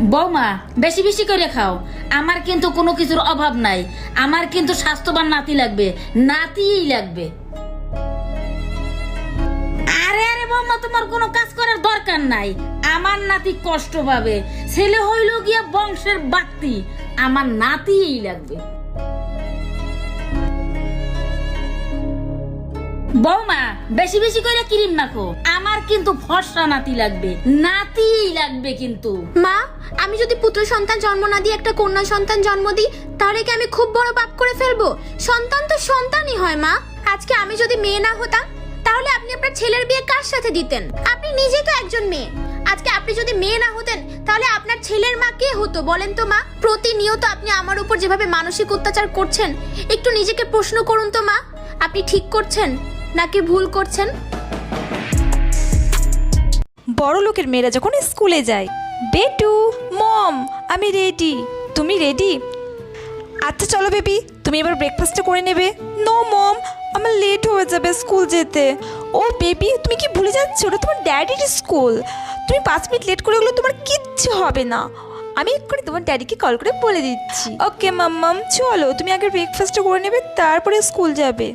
বৌমা, বেশি বেশি করে খাও। আমার কিন্তু কোনো কিছুর অভাব নাই। আমার কিন্তু স্বাস্থ্যবান নাতি লাগবে। নাতিই লাগবে। আরে আরে বৌমা, তোমার কোনো কাজ করার দরকার নাই। আমার নাতি কষ্ট পাবে। ছেলে হইল গিয়া বংশের বাক্তি আমার নাতিই লাগবে। বৌমা, বেশি বেশি করে ক্রিম মাখো। আমার কিন্তু ফর্সা নাতি লাগবে। নাতিই লাগবে কিন্তু। মা, আমি যদি পুত্র সন্তান জন্ম না দিয়ে একটা কন্যা সন্তান জন্ম দিই তাহলে কি আমি খুব বড় পাপ করে ফেলব? সন্তান তো সন্তানই হয়, মা। আজকে আমি যদি মেয়ে না হতাম, তাহলে আপনি আপনার ছেলের বিয়ে কার সাথে দিতেন? আপনি নিজেই তো একজন মেয়ে। আজকে আপনি যদি মেয়ে না হতেন, তাহলে আপনার ছেলের মা কে হতো, বলেন তো, মা? প্রতিনিয়ত আপনি আমার উপর যেভাবে মানসিক অত্যাচার করছেন, একটু নিজেকে প্রশ্ন করুন তো, মা। আপনি ঠিক করছেন? নাকি ভুল করছেন? বড় লোকের মেয়েরা যখন স্কুলে যায়, বেটু, মম, আমি রেডি তুমি রেডি আচ্ছা চলো বেবি তুমি এবার ব্রেকফাস্টটা করে নেবে। নো মম আমার লেট হয়ে যাবে স্কুল যেতে। ও বেবি তুমি কি ভুলে যাচ্ছ? ওটা তোমার ড্যাডির স্কুল তুমি পাঁচ মিনিট লেট করে গেলে তোমার কিচ্ছু হবে না। আমি এক্ষুনি তোমার ড্যাডিকে কল করে বলে দিচ্ছি। ওকে মাম্মাম চলো, তুমি আগে ব্রেকফাস্টটা করে নেবে, তারপরে স্কুল যাবে।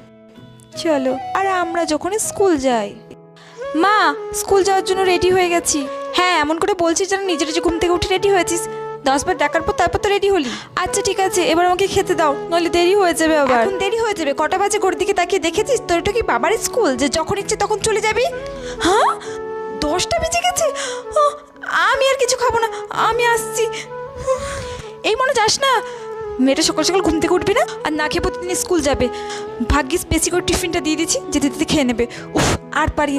চলো আর আমরা যখন স্কুল যাই। মা স্কুল যাওয়ার জন্য রেডি হয়ে গেছি। হ্যাঁ এমন করে বলছিস যেন নিজের যে ঘুম থেকে উঠে রেডি হয়েছিস। দশবার ডাকার পর তারপর তো রেডি হলি। আচ্ছা ঠিক আছে এবার আমাকে খেতে দাও নইলে দেরি হয়ে যাবে আবার। এখন দেরি হয়ে যাবে কটা বাজে ঘড়ির দিকে তাকিয়ে দেখেছিস তোর এটা কি বাবার স্কুল? যে যখন ইচ্ছে তখন চলে যাবি? হ্যাঁ? দশটা বেজে গেছে? আমি আর কিছু খাব না আমি আসছি। এই মনে যাস না? মেয়েটা সকাল সকাল ঘুম থেকে উঠবে না আর না খেয়ে প্রতিদিন স্কুল যাবে ভাগ্যিস বেশি করে টিফিনটা দিয়ে দিচ্ছি যেতে যেতে খেয়ে নেবে উফ, আর পারি।